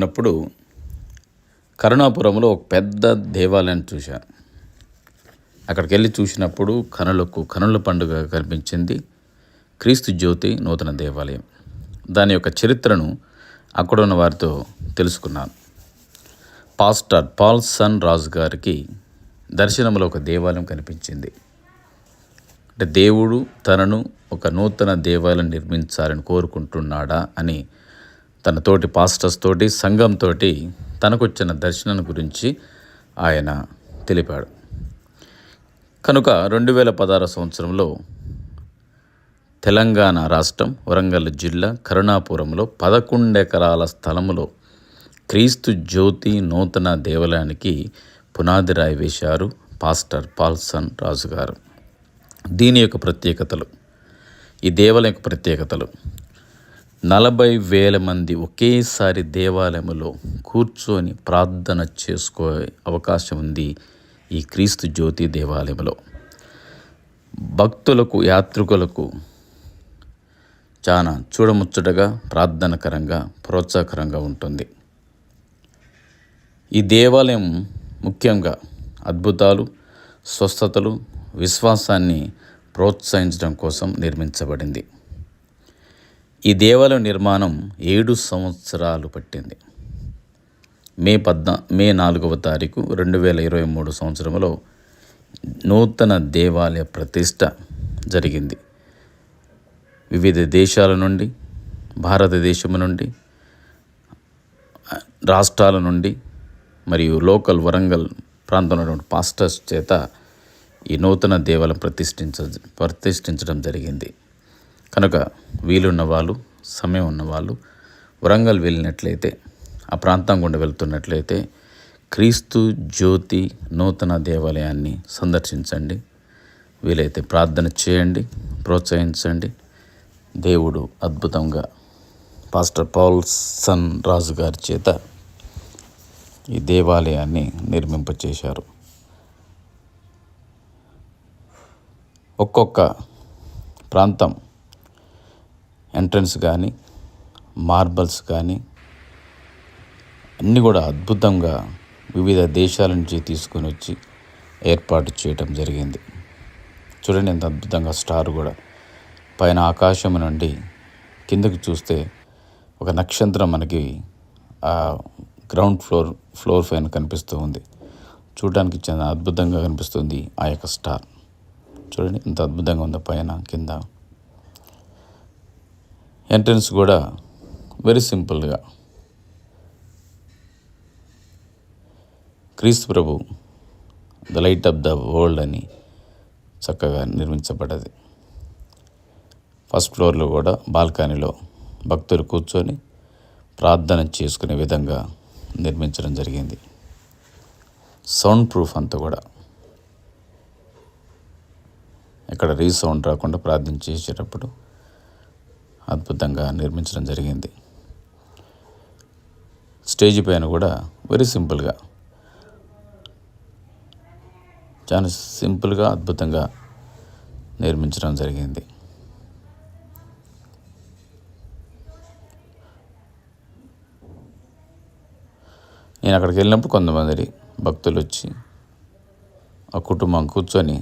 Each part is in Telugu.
వెళ్తున్నప్పుడు కరుణాపురంలో ఒక పెద్ద దేవాలయం చూశాను అక్కడికి వెళ్ళి చూసినప్పుడు కనులకు కనుల పండుగ కనిపించింది. క్రీస్తు జ్యోతి నూతన దేవాలయం. దాని యొక్క చరిత్రను అక్కడ ఉన్న వారితో తెలుసుకున్నాను. పాస్టర్ పాల్ సన్ రాజు గారికి దర్శనంలో ఒక దేవాలయం కనిపించింది. అంటే దేవుడు తనను ఒక నూతన దేవాలయం నిర్మించాలని కోరుకుంటున్నాడా అని తన తోటి పాస్టర్స్ తోటి సంఘంతో తనకొచ్చిన దర్శనం గురించి ఆయన తెలిపాడు. కనుక రెండు వేల పదహారు సంవత్సరంలో తెలంగాణ రాష్ట్రం వరంగల్ జిల్లా కరుణాపురంలో పదకొండు ఎకరాల స్థలములో క్రీస్తు జ్యోతి నూతన దేవాలయానికి పునాది రాయి వేశారు పాస్టర్ పాల్సన్ రాజు గారు దీని యొక్క ప్రత్యేకతలు ఈ దేవాలయం యొక్క ప్రత్యేకతలు నలభై వేల మంది ఒకేసారి దేవాలయంలో కూర్చొని ప్రార్థన చేసుకో అవకాశం ఉంది ఈ క్రీస్తు జ్యోతి దేవాలయంలో. భక్తులకు యాత్రికులకు చాలా చూడముచ్చటగా ప్రార్థనకరంగా ప్రోత్సాహకరంగా ఉంటుంది. ఈ దేవాలయం ముఖ్యంగా అద్భుతాలు స్వస్థతలు విశ్వాసాన్ని ప్రోత్సహించడం కోసం నిర్మించబడింది. ఈ దేవాలయం నిర్మాణం ఏడు సంవత్సరాలు పట్టింది. మే పద్నా మే నాలుగవ తారీఖు రెండు వేల ఇరవై మూడు సంవత్సరంలో నూతన దేవాలయ ప్రతిష్ట జరిగింది. వివిధ దేశాల నుండి భారతదేశం నుండి రాష్ట్రాల నుండి మరియు లోకల్ వరంగల్ ప్రాంతంలో పాస్టర్స్ చేత ఈ నూతన దేవాలయం ప్రతిష్ఠించ ప్రతిష్ఠించడం జరిగింది. కనుక వీలున్న వాళ్ళు సమయం ఉన్నవాళ్ళు వరంగల్ వెళ్ళినట్లయితే ఆ ప్రాంతం గుండా వెళ్తున్నట్లయితే క్రీస్తు జ్యోతి నూతన దేవాలయాన్ని సందర్శించండి. వీలైతే ప్రార్థన చేయండి ప్రోత్సహించండి. దేవుడు అద్భుతంగా పాస్టర్ పౌల్సన్ రాజు గారి చేత ఈ దేవాలయాన్ని నిర్మింపచేశారు. ఒక్కొక్క ప్రాంతం ఎంట్రన్స్ కానీ మార్బల్స్ కానీ అన్నీ కూడా అద్భుతంగా వివిధ దేశాల నుంచి తీసుకొని వచ్చి ఏర్పాటు చేయటం జరిగింది. చూడండి ఎంత అద్భుతంగా స్టార్ కూడా. పైన ఆకాశం నుండి కిందకు చూస్తే ఒక నక్షత్రం మనకి ఆ గ్రౌండ్ ఫ్లోర్ ఫ్లోర్ పైన కనిపిస్తూ ఉంది. చూడడానికి చాలా అద్భుతంగా కనిపిస్తుంది ఆ యొక్క స్టార్. చూడండి ఎంత అద్భుతంగా ఉందో పైన కింద. ఎంట్రన్స్ కూడా వెరీ సింపుల్గా క్రీస్తు ప్రభు the light of the world అని చక్కగా నిర్మించబడ్డది. ఫస్ట్ ఫ్లోర్లో కూడా బాల్కనీలో భక్తులు కూర్చొని ప్రార్థన చేసుకునే విధంగా నిర్మించడం జరిగింది. సౌండ్ ప్రూఫ్ అంతా కూడా. ఇక్కడ రీసౌండ్ రాకుండా ప్రార్థన చేసేటప్పుడు అద్భుతంగా నిర్మించడం జరిగింది. స్టేజ్ పైన కూడా వెరీ సింపుల్గా చాలా సింపుల్గా అద్భుతంగా నిర్మించడం జరిగింది. నేను అక్కడికి వెళ్ళినప్పుడు కొంతమంది భక్తులు వచ్చి ఆ కుటుంబం కూర్చొని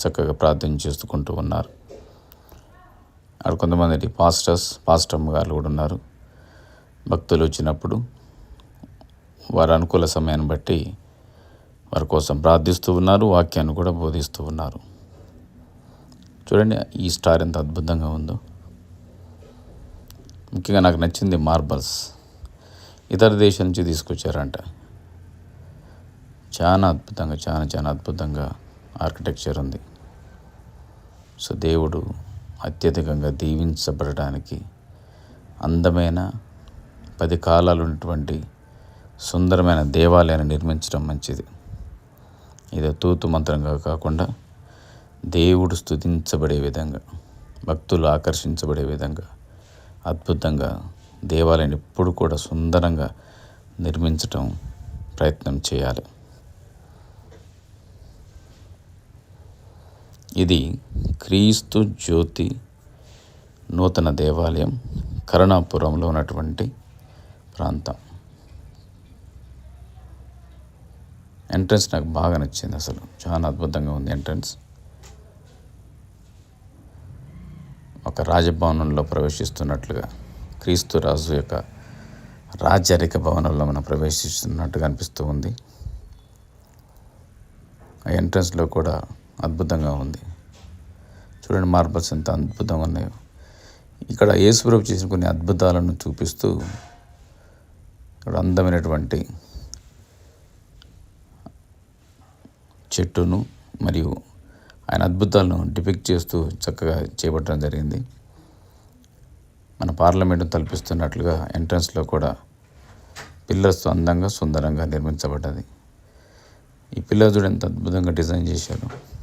చక్కగా ప్రార్థన చేసుకుంటూ ఉన్నారు. అక్కడ కొంతమంది పాస్టర్స్ పాస్టమ్ గారు కూడా ఉన్నారు. భక్తులు వచ్చినప్పుడు వారి అనుకూల సమయాన్ని బట్టి వారి కోసం ప్రార్థిస్తూ ఉన్నారు వాక్యాన్ని కూడా బోధిస్తూ ఉన్నారు. చూడండి ఈ స్టార్ ఎంత అద్భుతంగా ఉందో. ముఖ్యంగా నాకు నచ్చింది మార్బల్స్. ఇతర దేశం నుంచి తీసుకొచ్చారంట. చాలా అద్భుతంగా చాలా చాలా అద్భుతంగా ఆర్కిటెక్చర్ ఉంది. సో దేవుడు అత్యధికంగా దీవించబడటానికి అందమైన పది కాలాలు ఉన్నటువంటి సుందరమైన దేవాలయాన్ని నిర్మించడం మంచిది. ఇది తూతు మంత్రంగా కాకుండా దేవుడు స్తుతించబడే విధంగా భక్తులు ఆకర్షించబడే విధంగా అద్భుతంగా దేవాలయాన్ని ఎప్పుడు కూడా సుందరంగా నిర్మించటం ప్రయత్నం చేయాలి. ఇది క్రీస్తు జ్యోతి నూతన దేవాలయం కరుణాపురంలో ఉన్నటువంటి ప్రాంతం. ఎంట్రన్స్ నాకు బాగా నచ్చింది అసలు. చాలా అద్భుతంగా ఉంది ఎంట్రన్స్ ఒక రాజభవనంలో ప్రవేశిస్తున్నట్లుగా క్రీస్తు రాజు యొక్క రాజరిక భవనంలో మనం ప్రవేశిస్తున్నట్టుగా అనిపిస్తూ ఉంది. ఆ ఎంట్రన్స్లో కూడా అద్భుతంగా ఉంది. చూడండి మార్బల్స్ ఎంత అద్భుతంగా ఉన్నాయో. ఇక్కడ యేసుప్రభు చేసిన కొన్ని అద్భుతాలను చూపిస్తూ ఇక్కడ అందమైనటువంటి చెట్టును మరియు ఆయన అద్భుతాలను డిపెక్ట్ చేస్తూ చక్కగా చేపట్టడం జరిగింది. మన పార్లమెంటు తలపిస్తున్నట్లుగా ఎంట్రన్స్లో కూడా పిల్లర్స్తో అందంగా సుందరంగా నిర్మించబడ్డది. ఈ పిల్లర్ చూడ ఎంత అద్భుతంగా డిజైన్ చేశారు.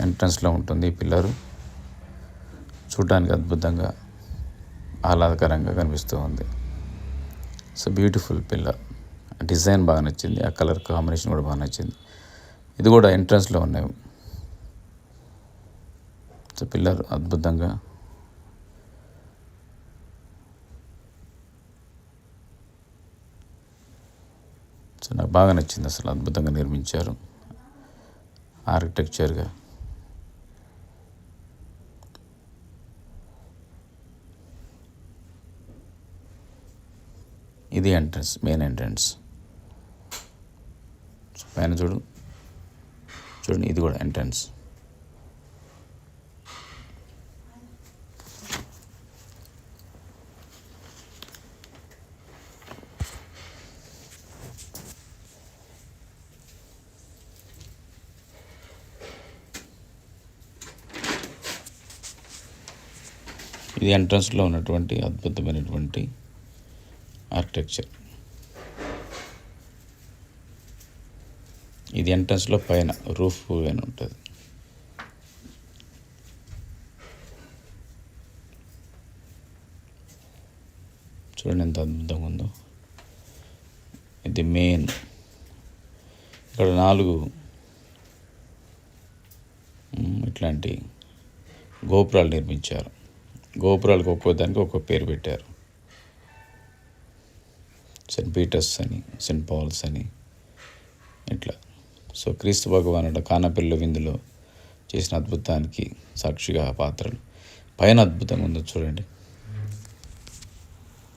ఎంట్రన్స్లో ఉంటుంది ఈ పిల్లరు. చూడడానికి అద్భుతంగా ఆహ్లాదకరంగా కనిపిస్తూ ఉంది. సో బ్యూటిఫుల్ పిల్లర్ డిజైన్ బాగా నచ్చింది. ఆ కలర్ కాంబినేషన్ కూడా బాగా నచ్చింది. ఇది కూడా ఎంట్రన్స్లో ఉన్నాయి. సో పిల్లర్ అద్భుతంగా. సో నాకు బాగా నచ్చింది అసలు. అద్భుతంగా నిర్మించారు. ఆర్కిటెక్చర్గా. ఇది ఎంట్రన్స్ మెయిన్ ఎంట్రన్స్. పైన చూడు. చూడండి ఇది కూడా ఎంట్రన్స్. ఇది ఎంట్రన్స్లో ఉన్నటువంటి అద్భుతమైనటువంటి ఆర్కిటెక్చర్. ఇది ఎంట్రన్స్లో పైన రూఫ్ అని ఉంటుంది. చూడండి ఎంత అద్భుతంగా ఉందో. ఇది మెయిన్. ఇక్కడ నాలుగు ఇట్లాంటి గోపురాలు నిర్మించారు. గోపురాలకు ఒక్కో దానికి ఒక్కో పేరు పెట్టారు. సెయింట్ పీటర్స్ అని సెయింట్ పాల్స్ అని ఇట్లా. సో క్రీస్తు భగవానుడు కానపిల్ల విందులో చేసిన అద్భుతానికి సాక్షిగా పాత్రలు. పైన అద్భుతంగా ఉందో చూడండి.